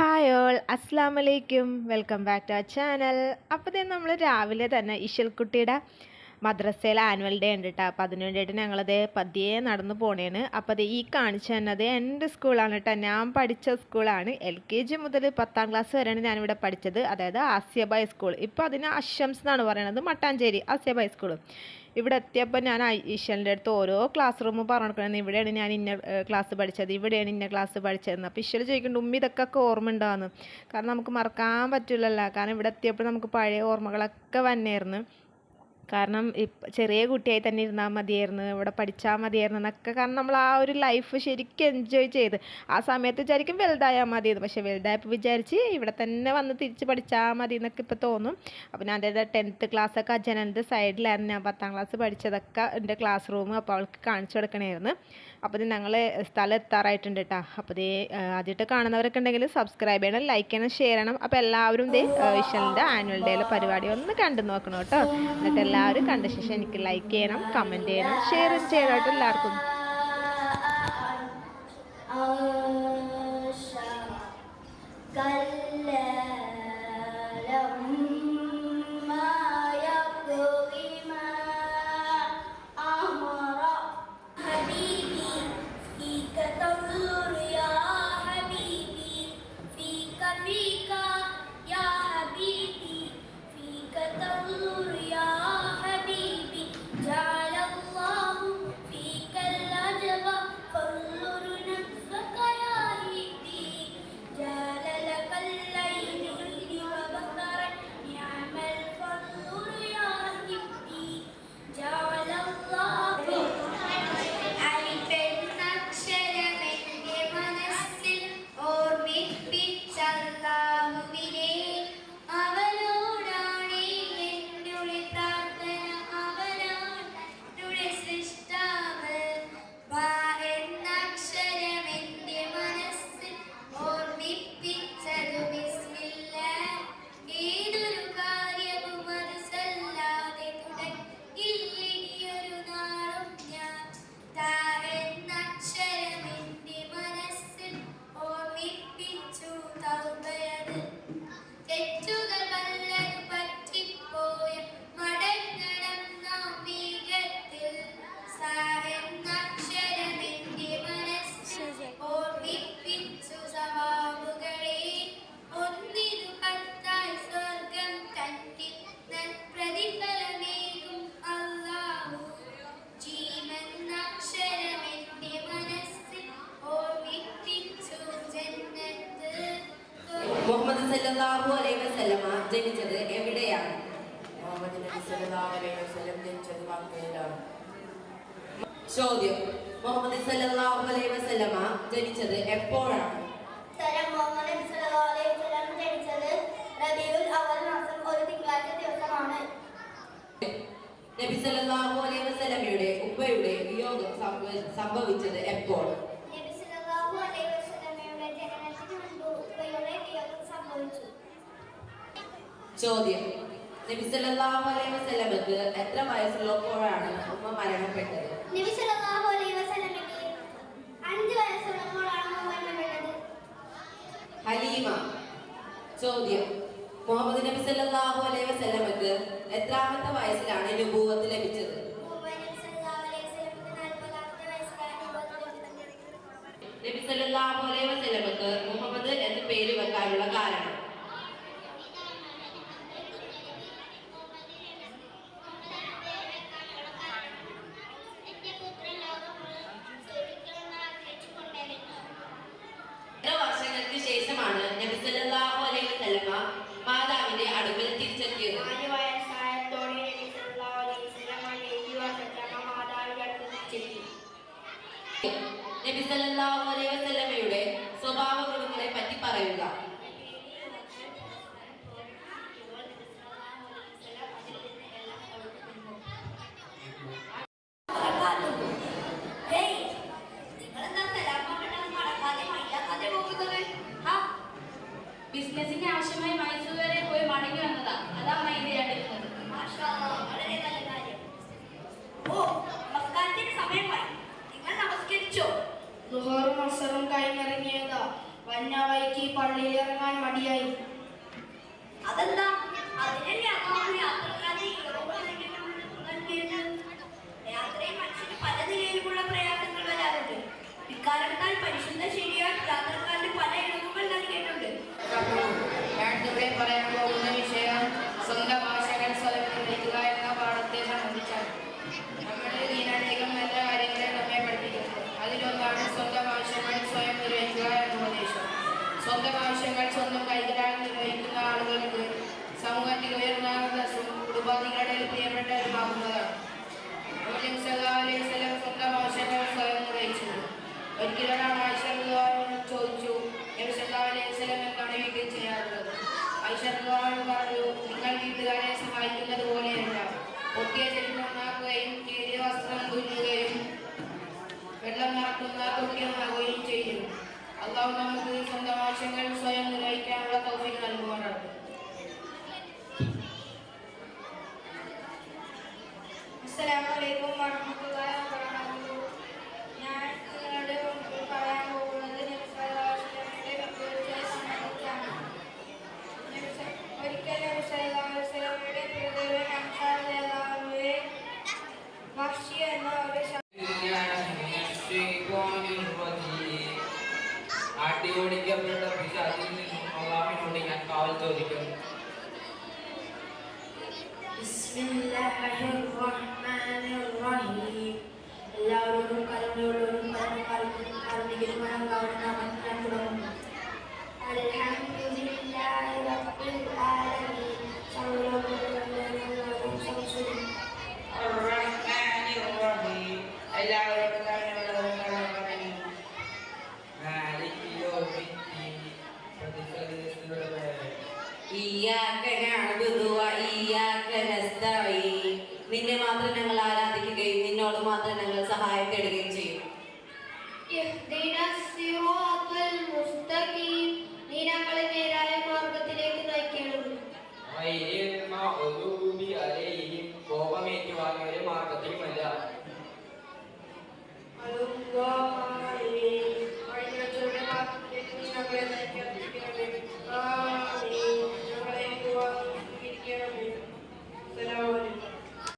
Hi all അസ്സാം welcome back to our channel അപ്പോൾ തന്നെ നമ്മൾ രാവിലെ തന്നെ ഇഷൽക്കുട്ടിയുടെ മദ്രസയിൽ ആനുവൽ ഡേ ഉണ്ട് കേട്ടോ അപ്പോൾ അതിന് വേണ്ടിയിട്ട് ഞങ്ങളത് പതിയെ നടന്നു പോണേണ് അപ്പോൾ അത് ഈ കാണിച്ചു തന്നത് എന്റെ സ്കൂളാണ് കേട്ടോ ഞാൻ പഠിച്ച സ്കൂളാണ് എൽ കെ ജി മുതൽ പത്താം ക്ലാസ് വരെയാണ് ഞാനിവിടെ പഠിച്ചത്. അതായത് ആസ്യബായ് സ്കൂൾ. ഇപ്പോൾ അതിന് അഷംസ് എന്നാണ് പറയണത്. മട്ടാഞ്ചേരി ആസ്യബായ് സ്കൂൾ ഇവിടെ എത്തിയപ്പോൾ ഞാൻ ഈശ്വലിന്റെ അടുത്ത് ഓരോ ക്ലാസ് റൂമും പറഞ്ഞു കൊടുക്കണം ഇവിടെയാണ് ഞാൻ ഇന്ന ക്ലാസ് പഠിച്ചത്. ഇവിടെയാണ് ഇന്ന ക്ലാസ് പഠിച്ചതെന്ന്. അപ്പോൾ ഈശ്വൽ ചോദിക്കുന്നുണ്ട് ഉമ്മ ഇതൊക്കെ ഓർമ്മ ഉണ്ടാകുന്നു കാരണം നമുക്ക് മറക്കാൻ പറ്റില്ലല്ലോ. കാരണം ഇവിടെ എത്തിയപ്പോൾ നമുക്ക് പഴയ ഓർമ്മകളൊക്കെ വന്നായിരുന്നു കാരണം ചെറിയ കുട്ടിയായി തന്നെ ഇരുന്നാൽ മതിയായിരുന്നു ഇവിടെ പഠിച്ചാൽ മതിയായിരുന്നു എന്നൊക്കെ കാരണം നമ്മൾ ആ ഒരു ലൈഫ് ശരിക്കും എൻജോയ് ചെയ്ത്. ആ സമയത്ത് വിചാരിക്കും വലുതായാൽ മതിയെന്ന്. പക്ഷേ വലുതായപ്പോൾ വിചാരിച്ച് ഇവിടെ തന്നെ വന്ന് തിരിച്ച് പഠിച്ചാൽ മതി എന്നൊക്കെ ഇപ്പോൾ തോന്നും. അപ്പോൾ ഞാൻ എന്റെ ടെൻത്ത് ക്ലാസ്സൊക്കെ അജനന്റെ സൈഡിലായിരുന്നു ഞാൻ പത്താം ക്ലാസ് പഠിച്ചതൊക്കെ എന്റെ ക്ലാസ് റൂം അപ്പോൾ അവൾക്ക് കാണിച്ചു കൊടുക്കണമായിരുന്നു അപ്പോൾ ഞങ്ങൾ സ്ഥലം എത്താറായിട്ടുണ്ട് കേട്ടോ അപ്പോൾ ഇത് ആദ്യമായിട്ട് കാണുന്നവരൊക്കെ ഉണ്ടെങ്കിൽ സബ്സ്ക്രൈബ് ചെയ്യണം ലൈക്ക് ചെയ്യണം ഷെയർ ചെയ്യണം. അപ്പോൾ എല്ലാവരും ഇതേ വിഷലിന്റെ ആനുവൽ ഡേയിലെ പരിപാടി ഒന്ന് കണ്ടു നോക്കണം കേട്ടോ എന്നിട്ട് എല്ലാവരും കണ്ട ശേഷം എനിക്ക് ലൈക്ക് ചെയ്യണം കമന്റ് ചെയ്യണം ഷെയർ ചെയ്യണം എല്ലാവർക്കും. സല്ലല്ലാഹു അലൈഹി വസല്ലമ ജനിച്ചത് എവിടെയാണ്? മുഹമ്മദ് നബി സല്ലല്ലാഹു അലൈഹി വസല്ലം ജനിച്ചത് മക്കയിലാണ് ചോദ്യം. മുഹമ്മദ് സല്ലല്ലാഹു അലൈഹി വസല്ലമ ജനിച്ചത് എപ്പോഴാണ്? ഉത്തരം മുഹമ്മദ് നബി സല്ലല്ലാഹു അലൈഹി വസല്ലം ജനിച്ചത് റബീഉൽ അവൽ മാസം ഒരു തിങ്കളാഴ്ച ദിവസമാണ്. നബി സല്ലല്ലാഹു അലൈഹി വസല്ലമയുടെ ഉപ്പയുടെ വിയോഗം സംഭവ- സംഭവിച്ചത് എപ്പോൾ നബി സല്ലല്ലാഹു അലൈഹി വസല്ലമയുടെ ജനനത്തിന് മുൻപ് ഉപ്പയുടെ വിയോഗം സംഭവിച്ചു ചോദ്യം. നബി സല്ലല്ലാഹു അലൈഹി വസല്ലമക്ക് എത്ര വയസ്സുള്ളപ്പോഴാണ് ഉമ്മ മരണപ്പെട്ടത്? നബി സല്ലല്ലാഹു അലൈഹി വസല്ലമക്ക് വയസ്സുള്ളപ്പോഴാണ് മരണപ്പെട്ടത്. ഹലീമ ചോദ്യം. മുഹമ്മദ് നബി സല്ലല്ലാഹു അലൈഹി വസല്ലമക്ക് എത്രാമത്തെ വയസ്സിലാണ് നുബൂവത്ത് ലഭിച്ചത്? നബി സല്ലല്ലാഹു അലൈഹി വസല്ലമയ്ക്ക് നാൽപ്പതാമത്തെ വയസ്സിലാണ് നബുവത്ത് ലഭിച്ചത് നബി സല്ലല്ലാഹു അലൈഹി വസല്ലമക്ക് മുഹമ്മദ് എന്ന പേര് വെക്കാനുള്ള കാരണം എന്റെ പുത്രൻ ലോകം സേവിക്കണമെന്ന് ആഗ്രഹിച്ചുകൊണ്ടായിരുന്നു എത്ര വർഷങ്ങൾക്ക് ശേഷമാണ് നബി സല്ലല്ലാഹു അലൈഹി വസല്ലമ മാതാവിന്റെ ബിസിനസിന്റെ ആവശ്യമായി മൈസൂർ വരെ പോയി മടങ്ങി വന്നതാ. അതാ മൈദയാണ്ടിരുന്നത് വളരെ നല്ല കാര്യം. ഓ നമസ്കാരത്തിന് സമയമായി നിങ്ങൾ നമസ്കരിച്ചോ? ദുഹറും അസറും കഴിഞ്ഞിറങ്ങിയതാ. വന്യാവൈക്ക് പള്ളിയിൽ ഇറങ്ങാൻ മടിയായി. അതെന്താ? അതിനല്ലേ അതാണ് യാത്രക്കാരെ യാത്രയിൽ മനുഷ്യന് പല നിലയിലുമുള്ള പ്രയാസങ്ങൾ വരാറുണ്ട്. ഇക്കാരണത്താൽ പരിശുദ്ധ ശേഷി സ്വന്തം ആവശ്യങ്ങൾ സ്വന്തം കൈകളാൽ നിർവഹിക്കുന്ന ആളുകൾക്ക് സമൂഹത്തിൽ ഉയർന്ന കുടുംബാദികളുടെ ഒരു ഭാഗമാണ്. സ്വന്തം ആവശ്യങ്ങൾ സ്വയം നിർവഹിച്ചു. ഒരിക്കലും ആയിഷ ಆರ್ಟಿ ಓಡಿಗೆ ಅಪ್ಡೇಟ್ ಆಫೀಸ್ ಅದನ್ನ ಅವಾಮಿ ನೋಡಿ ನಾನು ಕಾವಲ್ ತೋರಿಕೆ بسم الله الرحمن الرحيم எல்லாரும் கருணையோடும் கருணை கருணை கருணை கிருமணம் கவனம் மந்திரம் الحمد لله رب العالمين صلى الله عليه وسلم الرحمن الرحيم எல்லாரும் മാനദണ്ഡങ്ങൾ സഹായം തേടുകയും ചെയ്യും നീ നമ്മളെ നേരായ മാർഗത്തിലേക്ക് നയിക്കണം കോപമേറ്റുവാങ്ങിയ മാർഗത്തിലുമല്ല